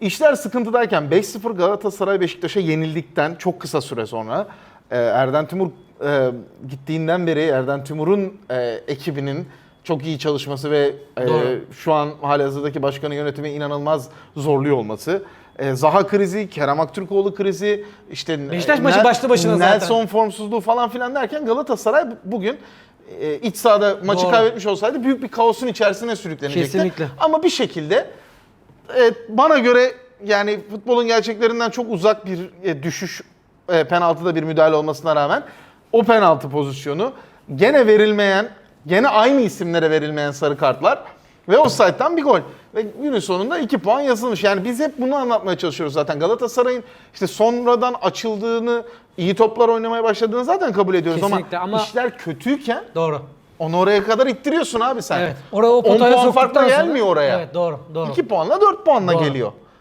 İşler sıkıntıdayken 5-0 Galatasaray Beşiktaş'a yenildikten çok kısa süre sonra e, Erden Timur e, gittiğinden beri Erden Timur'un e, ekibinin çok iyi çalışması ve Doğru. şu an halihazırdaki başkanı yönetimi inanılmaz zorluyor olması. Zaha krizi, Kerem Aktürkoğlu krizi, işte Beşiktaş maçı başlı başına zaten. Nelson formsuzluğu falan filan derken Galatasaray bugün iç sahada maçı Doğru. kaybetmiş olsaydı büyük bir kaosun içerisine sürüklenecekti. Kesinlikle. Ama bir şekilde e, bana göre yani futbolun gerçeklerinden çok uzak bir e, düşüş e, penaltıda bir müdahale olmasına rağmen o penaltı pozisyonu gene verilmeyen, gene aynı isimlere verilmeyen sarı kartlar ve offside'dan bir gol. Ve günün sonunda 2 puan yazılmış. Yani biz hep bunu anlatmaya çalışıyoruz zaten. Galatasaray'ın işte sonradan açıldığını, iyi toplar oynamaya başladığını zaten kabul ediyoruz Kesinlikle ama, ama- işler kötüyken Doğru. Onu oraya kadar ittiriyorsun abi sen. Evet. Oraya o 10 potaya puan soktuktan farkla sonra- gelmiyor oraya. Evet doğru. Doğru. 2 puanla 4 puanla Doğru. geliyor.